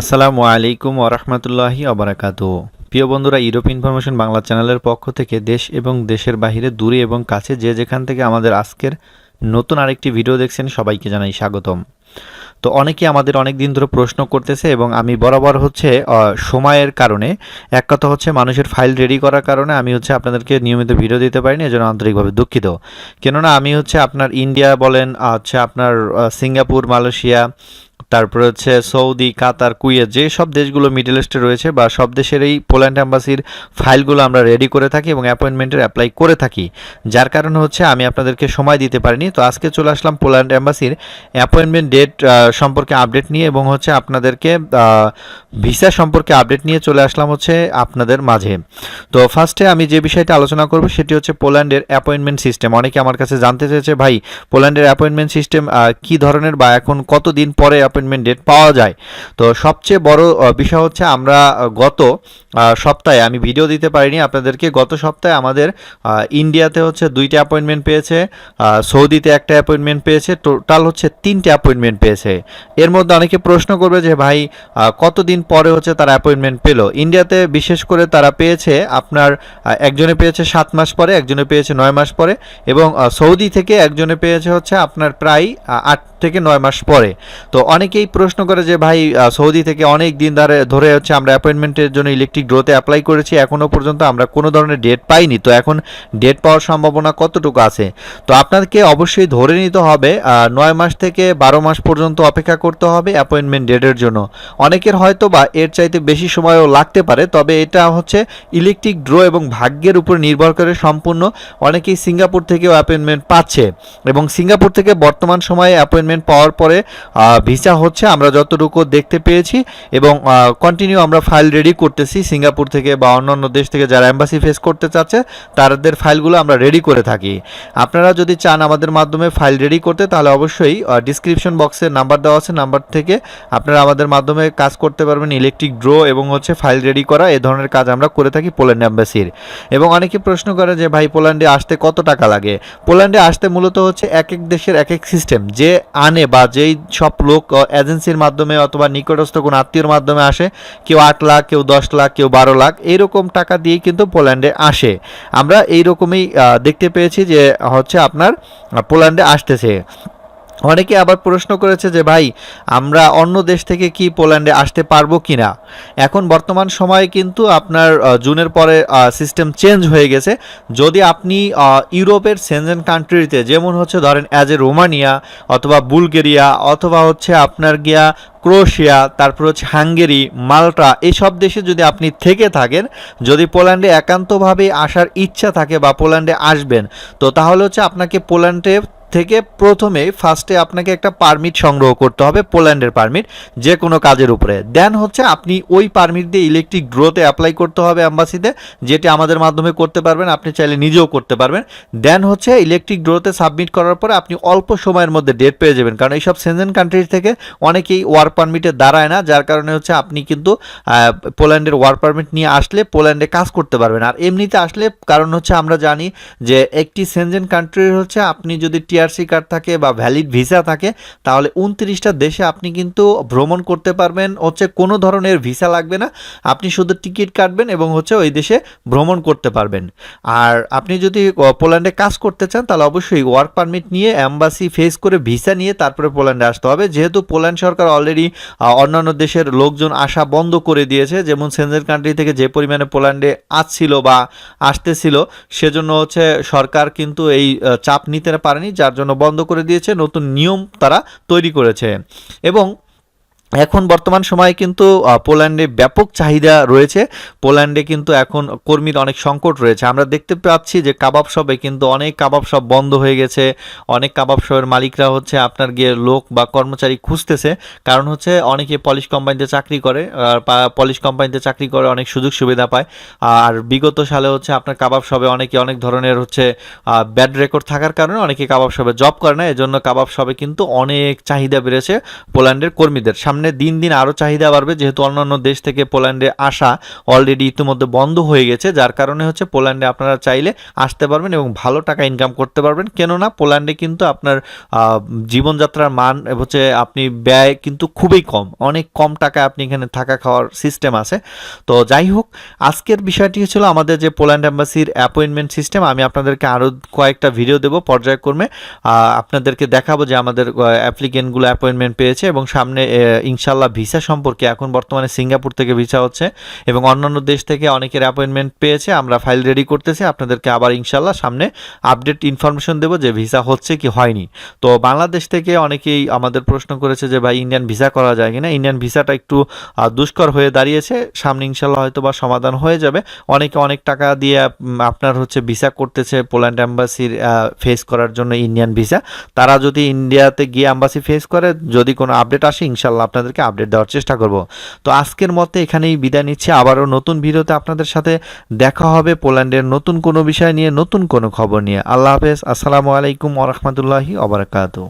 আসসালামু আলাইকুম ওরহমতুল্লাহি আবরাকাত প্রিয় বন্ধুরা ইউরোপ ইনফরমেশন বাংলা চ্যানেলের পক্ষ থেকে দেশ এবং দেশের বাইরে দূরে এবং কাছে যে যেখান থেকে আমাদের আজকের নতুন আরেকটি ভিডিও দেখছেন, সবাইকে জানাই স্বাগতম। তো অনেকে আমাদের অনেক দিন ধরে প্রশ্ন করতেছে এবং আমি বরাবর হচ্ছে সময়ের কারণে, এক কথা হচ্ছে মানুষের ফাইল রেডি করার কারণে আমি হচ্ছে আপনাদেরকে নিয়মিত ভিডিও দিতে পারিনি, এজন্য আন্তরিকভাবে দুঃখিত। কেননা আমি হচ্ছে আপনার ইন্ডিয়া বলেন হচ্ছে আপনার সিঙ্গাপুর, মালয়েশিয়া তারপরে হচ্ছে সৌদি, কাতার, কুয়েত, যে সব দেশগুলো মিডল ইস্টে রয়েছে বা সব দেশের এই পোল্যান্ড অ্যাম্বাসির ফাইলগুলো আমরা রেডি করে থাকি এবং অ্যাপয়েন্টমেন্টের অ্যাপ্লাই করে থাকি। যার কারণে হচ্ছে আমি আপনাদেরকে সময় দিতে পারিনি। তো আজকে চলে আসলাম পোল্যান্ড অ্যাম্বাসির অ্যাপয়েন্টমেন্ট ডেট সম্পর্কে আপডেট নিয়ে এবং হচ্ছে আপনাদেরকে ভিসা সম্পর্কে আপডেট নিয়ে চলে আসলাম হচ্ছে আপনাদের মাঝে। তো ফার্স্টে আমি যে বিষয়টা আলোচনা করব সেটি হচ্ছে পোল্যান্ডের অ্যাপয়েন্টমেন্ট সিস্টেম অনেকে আমার কাছে জানতে চেয়েছে, ভাই পোল্যান্ডের অ্যাপয়েন্টমেন্ট সিস্টেম কি ধরনের বা এখন কতদিন পরে অ্যাপয়েন্টমেন্ট ডেট পাওয়া যায়। তো সবচেয়ে বড় বিষয় হচ্ছে আমরা গত সপ্তাহে, আমি ভিডিও দিতে পারিনি আপনাদেরকে, গত সপ্তাহে আমাদের ইন্ডিয়াতে হচ্ছে দুইটা অ্যাপয়েন্টমেন্ট পেয়েছে সৌদিতে একটা অ্যাপয়েন্টমেন্ট পেয়েছে টোটাল হচ্ছে তিনটে অ্যাপয়েন্টমেন্ট পেয়েছে। এর মধ্যে অনেকে প্রশ্ন করবে যে, ভাই কতদিন পরে হচ্ছে তারা অ্যাপয়েন্টমেন্ট পেল? ইন্ডিয়াতে বিশেষ করে তারা পেয়েছে আপনার একজনে পেয়েছে সাত মাস পরে, একজনে পেয়েছে নয় মাস পরে, এবং সৌদি থেকে একজনে পেয়েছে হচ্ছে আপনার প্রায় আট থেকে নয় মাস পরে। তো অনেকেই প্রশ্ন করে যে, ভাই সৌদি থেকে অনেক দিন ধরে ধরে হচ্ছে আমরা অ্যাপয়েন্টমেন্টের জন্য ইলেকট্রিক ড্রোতে অ্যাপ্লাই করেছি এখনও পর্যন্ত আমরা কোনো ধরনের ডেট পাইনি। তো এখন ডেট পাওয়ার সম্ভাবনা কতটুকু আছে? তো আপনাকে অবশ্যই ধরে নিতে হবে নয় মাস থেকে বারো মাস পর্যন্ত অপেক্ষা করতে হবে অ্যাপয়েন্টমেন্ট ডেটের জন্য। অনেকের হয়তো বা এর চাইতে বেশি সময়ও লাগতে পারে, তবে এটা হচ্ছে ইলেকট্রিক ড্র এবং ভাগ্যের উপর নির্ভর করে সম্পূর্ণ। অনেকেই সিঙ্গাপুর থেকেও অ্যাপয়েন্টমেন্ট পাচ্ছে এবং সিঙ্গাপুর থেকে বর্তমান সময়ে অ্যাপয়েন্টমেন্ট পাওয়ার পরে ভিসা হচ্ছে, আমরা যতটুকু দেখতে পেয়েছি এবং কন্টিনিউ আমরা ফাইল রেডি করতেছি। সিঙ্গাপুর থেকে বা অন্যান্য দেশ থেকে যারা অ্যাম্বাসি ফেস করতে চাচ্ছে, তাদের ফাইলগুলো আমরা রেডি করে থাকি। আপনারা যদি চান আমাদের মাধ্যমে ফাইল রেডি করতে, তাহলে অবশ্যই ডিসক্রিপশন বক্সে নাম্বার দেওয়া আছে। নাম্বার থেকে আপনারা আমাদের মাধ্যমে কাজ করতে পারবেন ইলেকট্রিক ড্র এবং হচ্ছে ফাইল রেডি করা। এ ধরনের কাজ আমরা করে থাকি পোল্যান্ড অ্যাম্বাসির এবং অনেকে প্রশ্ন করে যে, ভাই পোল্যান্ডে আসতে কত টাকা লাগে? পোল্যান্ডে আসতে মূলত হচ্ছে এক এক দেশের এক এক সিস্টেম যে আনে বা যেই সব লোক এজেন্সির মাধ্যমে অথবা নিকটস্থ কোনো আত্মীয়র মাধ্যমে আসে, কেউ আট লাখ, কেউ দশ লাখ, কেউ বারো লাখ, এইরকম টাকা দিয়েই কিন্তু পোল্যান্ডে আসে। আমরা এইরকমই দেখতে পেয়েছি যে হচ্ছে আপনার পোল্যান্ডে আসতেছে। অনেকে আবার প্রশ্ন করেছে যে, ভাই, আমরা অন্য দেশ থেকে কি পোল্যান্ডে আসতে পারব কি না এখন বর্তমান সময়ে কিন্তু আপনার জুনের পরে সিস্টেম চেঞ্জ হয়ে গেছে। যদি আপনি ইউরোপের সেনজেন কান্ট্রিতে যেমন হচ্ছে, ধরেন অ্যাজ এ রোমানিয়া অথবা বুলগেরিয়া অথবা হচ্ছে আপনার গিয়া ক্রোয়েশিয়া তারপর হচ্ছে হাঙ্গেরি মাল্টা এইসব দেশে যদি আপনি থেকে থাকেন, যদি পোল্যান্ডে একান্তভাবে আসার ইচ্ছা থাকে বা পোল্যান্ডে আসবেন, তো তাহলে হচ্ছে আপনাকে পোল্যান্ডে থেকে প্রথমে ফার্স্টে আপনাকে একটা পারমিট সংগ্রহ করতে হবে পোল্যান্ডের পারমিট যে কোনো কাজের উপরে। দেন হচ্ছে আপনি ওই পারমিট দিয়ে ইলেকট্রিক গ্রোতে অ্যাপ্লাই করতে হবে অ্যাম্বাসিতে যেটি আমাদের মাধ্যমে করতে পারবেন, আপনি চাইলে নিজেও করতে পারবেন। দেন হচ্ছে ইলেকট্রিক গ্রোতে সাবমিট করার পরে আপনি অল্প সময়ের মধ্যে ডেট পেয়ে যাবেন, কারণ এইসব সেনজেন কান্ট্রি থেকে অনেকেই ওয়ার্ক পারমিটে দাঁড়ায় না, যার কারণে হচ্ছে আপনি কিন্তু পোল্যান্ডের ওয়ার্ক পারমিট নিয়ে আসলে পোল্যান্ডে কাজ করতে পারবেন। আর এমনিতে আসলে কারণ হচ্ছে আমরা জানি যে একটি সেনজেন কান্ট্রির হচ্ছে আপনি যদি টিআরসি কার্ড থাকে বা ভ্যালিড ভিসা থাকে, তাহলে উনত্রিশটা দেশে আপনি কিন্তু ভ্রমণ করতে পারবেন। হচ্ছে কোনো ধরনের ভিসা লাগবে না। আপনি শুধু টিকিট কাটবেন এবং হচ্ছে ওই দেশে ভ্রমণ করতে পারবেন। আর আপনি যদি পোল্যান্ডে কাজ করতে চান, তাহলে অবশ্যই ওয়ার্ক পারমিট নিয়ে অ্যাম্বাসি ফেস করে ভিসা নিয়ে তারপরে পোল্যান্ডে আসতে হবে। যেহেতু পোল্যান্ড সরকার অলরেডি অন্যান্য দেশের লোকজন আসা বন্ধ করে দিয়েছে, যেমন সেনজেন কান্ট্রি থেকে যে পরিমাণে পোল্যান্ডে আসছিল বা আসতেছিল, সেজন্য হচ্ছে সরকার কিন্তু এই চাপ নিতে পারেনি, যার জন্য বন্ধ করে দিয়েছে নতুন নিয়ম তারা তৈরি করেছে। এবং এখন বর্তমান সময়ে কিন্তু পোল্যান্ডে ব্যাপক চাহিদা রয়েছে। পোল্যান্ডে কিন্তু এখন কর্মীর অনেক সংকট রয়েছে। আমরা দেখতে পাচ্ছি যে কাবাব শপে কিন্তু অনেক কাবাব শপ বন্ধ হয়ে গেছে। অনেক কাবাব শপের মালিকরা হচ্ছে আপনার গিয়ে লোক বা কর্মচারী খুঁজতেছে। কারণ হচ্ছে অনেকে পলিশ কোম্পানিতে চাকরি করে, আর পলিশ কোম্পানিতে চাকরি করে অনেক সুযোগ সুবিধা পায়। আর বিগত সালে হচ্ছে আপনার কাবাব শপে অনেকে অনেক ধরনের হচ্ছে ব্যাড রেকর্ড থাকার কারণে অনেকে কাবাব শপে জব করে না। এজন্য কাবাব শপে কিন্তু অনেক চাহিদা বেড়েছে পোল্যান্ডের কর্মীদের। সামনে সামনে দিন দিন আরও চাহিদা বাড়বে, যেহেতু অন্যান্য দেশ থেকে পোল্যান্ডে আসা অলরেডি ইতিমধ্যে বন্ধ হয়ে গেছে, যার কারণে হচ্ছে পোল্যান্ডে আপনারা চাইলে আসতে পারবেন এবং ভালো টাকা ইনকাম করতে পারবেন। কেননা পোল্যান্ডে কিন্তু আপনার জীবনযাত্রার মান হচ্ছে আপনি ব্যয় কিন্তু খুবই কম, অনেক কম টাকায় আপনি এখানে থাকা খাওয়ার সিস্টেম আছে। তো যাই হোক, আজকের বিষয়টি ছিল আমাদের যে পোল্যান্ড অ্যাম্বাসির অ্যাপয়েন্টমেন্ট সিস্টেম আমি আপনাদেরকে আরও কয়েকটা ভিডিও দেবো পর্যায়ক্রমে। আপনাদেরকে দেখাবো যে আমাদের অ্যাপ্লিকেন্টগুলো অ্যাপয়েন্টমেন্ট পেয়েছে এবং সামনে ইনশাল্লাহ ভিসা সম্পর্কে এখন বর্তমানে সিঙ্গাপুর থেকে ভিসা হচ্ছে এবং অন্যান্য দেশ থেকে অনেকের অ্যাপয়েন্টমেন্ট পেয়েছে। আমরা ফাইল রেডি করতেছি। আপনাদেরকে আবার ইনশাল্লাহ সামনে আপডেট ইনফরমেশন দেবো যে ভিসা হচ্ছে কি হয়নি। তো বাংলাদেশ থেকে অনেকেই আমাদের প্রশ্ন করেছে যে ভাই ইন্ডিয়ান ভিসা করা যায় কিনা? ইন্ডিয়ান ভিসাটা একটু দুষ্কর হয়ে দাঁড়িয়েছে। সামনে ইনশাল্লাহ হয়তো বা সমাধান হয়ে যাবে। অনেকে অনেক টাকা দিয়ে আপনার হচ্ছে ভিসা করতেছে পোল্যান্ড অ্যাম্বাসির ফেস করার জন্য ইন্ডিয়ান ভিসা। তারা যদি ইন্ডিয়াতে গিয়ে অ্যাম্বাসি ফেস করে, যদি কোনো আপডেট আসে ইনশাল্লাহ আপনাদেরকে আপডেট দেওয়ার চেষ্টা করব। তো আজকের মতে এখানেই বিদায় নিচ্ছি। আবারও নতুন ভিডিওতে আপনাদের সাথে দেখা হবে পোল্যান্ডের নতুন কোনো বিষয় নিয়ে, নতুন কোনো খবর নিয়ে। আল্লাহ হাফেজ। আসসালামু আলাইকুম ওরহমতুল্লাহি ওবরাকাতু